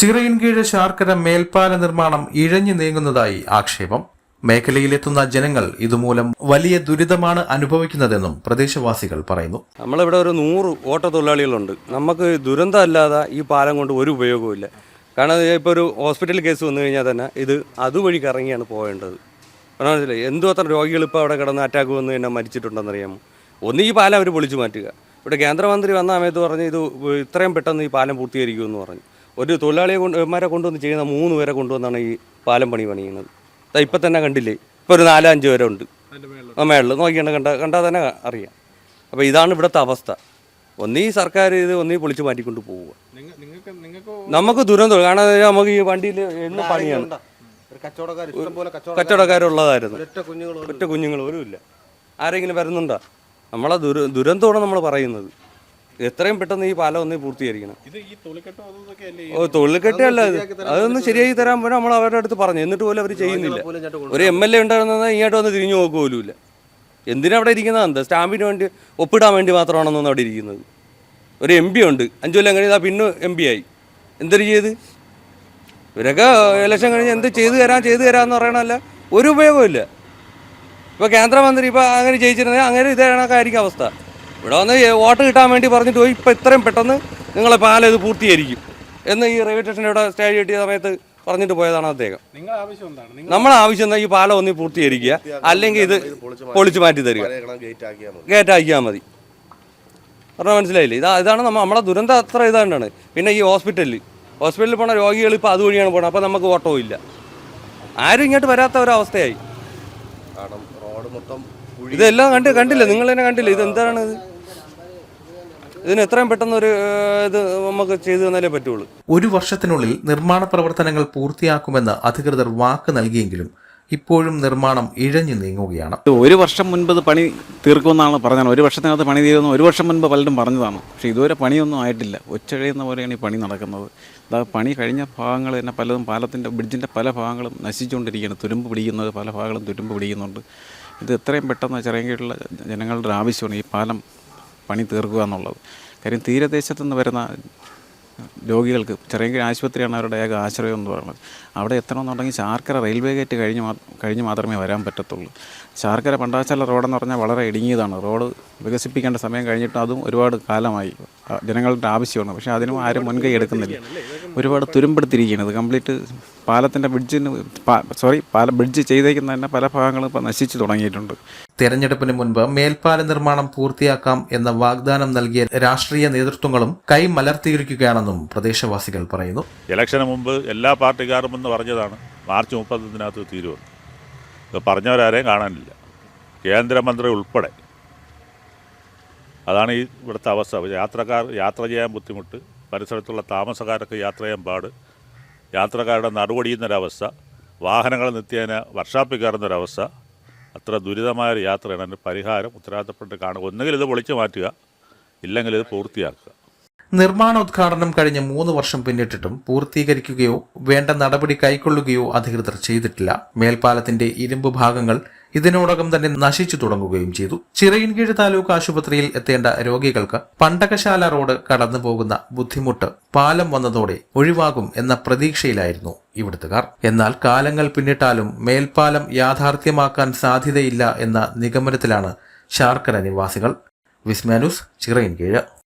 ചിറയിൻകീഴ് ശാർക്കര മേൽപ്പാല നിർമ്മാണം ഇഴഞ്ഞു നീങ്ങുന്നതായി ആക്ഷേപം. മേഖലയിലെത്തുന്ന ജനങ്ങൾ ഇതുമൂലം വലിയ ദുരിതമാണ് അനുഭവിക്കുന്നതെന്നും പ്രദേശവാസികൾ പറയുന്നു. നമ്മളിവിടെ ഒരു നൂറ് ഓട്ടോ തൊഴിലാളികളുണ്ട് നമുക്ക് ദുരന്തം അല്ലാതെ ഈ പാലം കൊണ്ട് ഒരു ഉപയോഗവുമില്ല. കാരണം ഇപ്പോൾ ഒരു ഹോസ്പിറ്റൽ കേസ് വന്നു കഴിഞ്ഞാൽ തന്നെ ഇത് അതുവഴി കറങ്ങിയാണ് പോകേണ്ടത്. മനസ്സിലായി എന്തോ അത്ര രോഗികൾ ഇപ്പോൾ അവിടെ കിടന്ന് അറ്റാക്ക് വന്ന് തന്നെ മരിച്ചിട്ടുണ്ടെന്നറിയാമോ? ഒന്ന് ഈ പാലം അവർ പൊളിച്ചു മാറ്റുക. ഇവിടെ കേന്ദ്രമന്ത്രി വന്ന സമയത്ത് പറഞ്ഞ് ഇത് ഇത്രയും പെട്ടെന്ന് ഈ പാലം പൂർത്തീകരിക്കുമെന്ന് പറഞ്ഞു. ഒരു തൊഴിലാളിയെ കൊണ്ടുമാരെ കൊണ്ടുവന്ന് ചെയ്യുന്ന മൂന്ന് പേരെ കൊണ്ടുവന്നാണ് ഈ പാലം പണി പണിയുന്നത്. ഇപ്പം തന്നെ കണ്ടില്ലേ? ഇപ്പോൾ ഒരു നാലോ അഞ്ച് പേരെ ഉണ്ട്. ആ മേളിൽ നോക്കിയാണ് കണ്ട കണ്ടാൽ തന്നെ അറിയാം. അപ്പോൾ ഇതാണ് ഇവിടുത്തെ അവസ്ഥ. ഒന്നീ സർക്കാർ ഇത് ഒന്നീ പൊളിച്ച് മാറ്റിക്കൊണ്ട് പോവുക നിങ്ങൾക്ക് നിങ്ങൾക്ക് നമുക്ക് ദുരന്തം കാരണം നമുക്ക് ഈ വണ്ടിയിൽ എന്ന് പണിയാണ്. ഒരു കച്ചവടക്കാർ ഇഷ്ടം പോലെ കച്ചവടക്കാരുള്ളതായിരുന്നു ഒറ്റ കുഞ്ഞുങ്ങൾ ഇല്ല. ആരെങ്കിലും വരുന്നുണ്ടോ? നമ്മളെ ദുര ദുരന്തമാണ് നമ്മൾ പറയുന്നത്. എത്രയും പെട്ടെന്ന് ഈ പാലം ഒന്ന് പൂർത്തീകരിക്കണം. ഓ തൊള്ളിക്കെട്ടല്ല അതൊന്നും അതൊന്ന് ശരിയാക്കി തരാൻ പോലും നമ്മൾ അവരുടെ അടുത്ത് പറഞ്ഞു. എന്നിട്ട് പോലും അവർ ചെയ്യുന്നില്ല. ഒരു എം എൽ എ ഉണ്ടായിരുന്ന ഇങ്ങോട്ട് വന്ന് തിരിഞ്ഞു നോക്കുപോലുമില്ല. എന്തിനാ അവിടെ ഇരിക്കുന്നത്? എന്താ സ്റ്റാമ്പിന് വേണ്ടി ഒപ്പിടാൻ വേണ്ടി മാത്രമാണെന്നൊന്നും അവിടെ ഇരിക്കുന്നത്. ഒരു എം പി ഉണ്ട്. അഞ്ചു കൊല്ലം കഴിഞ്ഞാൽ പിന്നെ എം പി ആയി. എന്തൊരു ചെയ്ത്? ഇവരൊക്കെ ഇലക്ഷൻ കഴിഞ്ഞ് എന്ത് ചെയ്തു തരാം ചെയ്തു തരാമെന്ന് പറയണമല്ല ഒരു ഉപയോഗമില്ല ഇപ്പോൾ കേന്ദ്രമന്ത്രി ഇപ്പോൾ അങ്ങനെ ജയിച്ചിരുന്നെങ്കിൽ അങ്ങനെ ഇതായിരിക്കും കണക്കായിരിക്കും അവസ്ഥ. ഇവിടെ വന്ന് വോട്ട് കിട്ടാൻ വേണ്ടി പറഞ്ഞിട്ട് പോയി ഇപ്പം ഇത്രയും പെട്ടെന്ന് നിങ്ങളെ പാലം ഇത് പൂർത്തീകരിക്കും. എന്ന് ഈ റെയിൽവേ സ്റ്റേഷന്റെ ഇവിടെ സ്റ്റേ കിട്ടിയ സമയത്ത് പറഞ്ഞിട്ട് പോയതാണ് അദ്ദേഹം. നമ്മളെ ആവശ്യം എന്താ ഈ പാലം ഒന്ന് പൂർത്തീകരിക്കുക? അല്ലെങ്കിൽ ഇത് പൊളിച്ചു മാറ്റി തരിക. ഗേറ്റ് ആക്കിയാൽ മതി. പറഞ്ഞാൽ മനസ്സിലായില്ലേ? ഇതാ ഇതാണ് നമ്മ നമ്മളെ ദുരന്തം അത്ര ഇതാണ്ടാണ്. പിന്നെ ഈ ഹോസ്പിറ്റലിൽ ഹോസ്പിറ്റലിൽ പോണ രോഗികൾ ഇപ്പോൾ അതുവഴിയാണ് പോണത്. അപ്പോൾ നമുക്ക് ഓട്ടോ ഇല്ല. ആരും ഇങ്ങോട്ട് വരാത്ത ഒരവസ്ഥയായി ഇതെല്ലാം കണ്ട് കണ്ടില്ല? നിങ്ങൾ തന്നെ കണ്ടില്ല? ഇത് എന്താണ് ഇത് ഇതിന് എത്രയും പെട്ടെന്ന് ഒരു ഇത് നമുക്ക് ചെയ്തു തന്നാലേ പറ്റുള്ളൂ. ഒരു വർഷത്തിനുള്ളിൽ നിർമ്മാണ പ്രവർത്തനങ്ങൾ പൂർത്തിയാക്കുമെന്ന് അധികൃതർ വാക്ക് നൽകിയെങ്കിലും ഇപ്പോഴും നിർമ്മാണം ഇഴഞ്ഞു നീങ്ങുകയാണ്. ഒരു വർഷം മുൻപ് ഇത് പണി തീർക്കുമെന്നാണ് പറഞ്ഞത്. ഒരു വർഷത്തിനകത്ത് പണി തീരുന്നു ഒരു വർഷം മുൻപ് പലരും പറഞ്ഞതാണ്. പക്ഷേ ഇതുവരെ പണിയൊന്നും ആയിട്ടില്ല. ഒച്ചഴയുന്ന പോലെയാണ് ഈ പണി നടക്കുന്നത്. അതായത് പണി കഴിഞ്ഞ ഭാഗങ്ങൾ തന്നെ പലതും പാലത്തിന്റെ ബ്രിഡ്ജിന്റെ പല ഭാഗങ്ങളും നശിച്ചുകൊണ്ടിരിക്കുകയാണ്. തുരുമ്പ് പിടിക്കുന്നത് പല ഭാഗങ്ങളും തുരുമ്പ് പിടിക്കുന്നുണ്ട്. ഇത് എത്രയും പെട്ടെന്ന് ചെറിയ ജനങ്ങളുടെ ഒരു ആവശ്യമാണ് ഈ പാലം പണി തീർക്കുക എന്നുള്ളത്. കാര്യം തീരദേശത്തു നിന്ന് വരുന്ന രോഗികൾക്ക് ചെറിയ ആശുപത്രിയാണ് അവരുടെ ഏക ആശ്രയം എന്ന് പറയുന്നത്. അവിടെ എത്തണമെന്നുണ്ടെങ്കിൽ ചാർക്കര റെയിൽവേ ഗേറ്റ് കഴിഞ്ഞ് കഴിഞ്ഞ് മാത്രമേ വരാൻ പറ്റത്തുള്ളൂ. ശാർക്കര പണ്ടാച്ചാല റോഡെന്ന് പറഞ്ഞാൽ വളരെ ഇടുങ്ങിയതാണ്. റോഡ് വികസിപ്പിക്കേണ്ട സമയം കഴിഞ്ഞിട്ട് അതും ഒരുപാട് കാലമായി. ജനങ്ങളുടെ ആവശ്യമാണ്. പക്ഷേ അതിനും ആരും മുൻകൈ എടുക്കുന്നില്ല. ഒരുപാട് തുരുമ്പെടുത്തിരിക്കുകയാണ്. അത് കംപ്ലീറ്റ് പാലത്തിന്റെ ബ്രിഡ്ജിന് സോറി പാല ബ്രിഡ്ജ് ചെയ്തേക്കുന്ന തന്നെ പല ഭാഗങ്ങളും ഇപ്പോൾ നശിച്ചു തുടങ്ങിയിട്ടുണ്ട്. തെരഞ്ഞെടുപ്പിന് മുൻപ് മേൽപ്പാല നിർമ്മാണം പൂർത്തിയാക്കാം എന്ന വാഗ്ദാനം നൽകിയ രാഷ്ട്രീയ നേതൃത്വങ്ങളും കൈ മലർത്തിയിരിക്കുകയാണെന്നും പ്രദേശവാസികൾ പറയുന്നു. ഇലക്ഷന് മുമ്പ് എല്ലാ പാർട്ടിക്കാരും എന്ന് പറഞ്ഞതാണ് മാർച്ച് മുപ്പത്തൊന്നിനകത്ത് തീരുമെന്ന് ഇത് പറഞ്ഞവരാരെയും കാണാനില്ല. കേന്ദ്രമന്ത്രി ഉൾപ്പെടെ. അതാണ് ഈ ഇവിടുത്തെ അവസ്ഥ. യാത്രക്കാർ യാത്ര ചെയ്യാൻ ബുദ്ധിമുട്ട്. പരിസരത്തുള്ള താമസക്കാരൊക്കെ യാത്ര ചെയ്യാൻ പാട്. യാത്രക്കാരുടെ നടുവടിയുന്നൊരവസ്ഥ വാഹനങ്ങൾ നിത്യേന വർഷാപ്പിൽ കയറുന്നൊരവസ്ഥ അത്ര ദുരിതമായ ഒരു യാത്രയാണ്. അതിന് പരിഹാരം ഉത്തരവാദിത്തപ്പെട്ട് കാണുക. ഒന്നുകിൽ ഇത് പൊളിച്ചു മാറ്റുക ഇല്ലെങ്കിൽ ഇത് പൂർത്തിയാക്കുക. നിർമ്മാണ നിർമ്മാണോദ്ഘാടനം കഴിഞ്ഞ് മൂന്ന് വർഷം പിന്നിട്ടിട്ടും പൂർത്തീകരിക്കുകയോ വേണ്ട നടപടി കൈക്കൊള്ളുകയോ അധികൃതർ ചെയ്തിട്ടില്ല. മേൽപ്പാലത്തിന്റെ ഇരുമ്പ് ഭാഗങ്ങൾ ഇതിനോടകം തന്നെ നശിച്ചു തുടങ്ങുകയും ചെയ്തു. ചിറയിൻകീഴ് താലൂക്ക് ആശുപത്രിയിൽ എത്തേണ്ട രോഗികൾക്ക് പണ്ടകശാല റോഡ് കടന്നു പോകുന്ന ബുദ്ധിമുട്ട് പാലം വന്നതോടെ ഒഴിവാകും എന്ന പ്രതീക്ഷയിലായിരുന്നു ഇവിടുത്തുകാർ. എന്നാൽ കാലങ്ങൾ പിന്നിട്ടാലും മേൽപ്പാലം യാഥാർത്ഥ്യമാക്കാൻ സാധ്യതയില്ല എന്ന നിഗമനത്തിലാണ് ശാർക്കര നിവാസികൾ. വിസ്മാനുസ് ചിറയിൻകീഴ്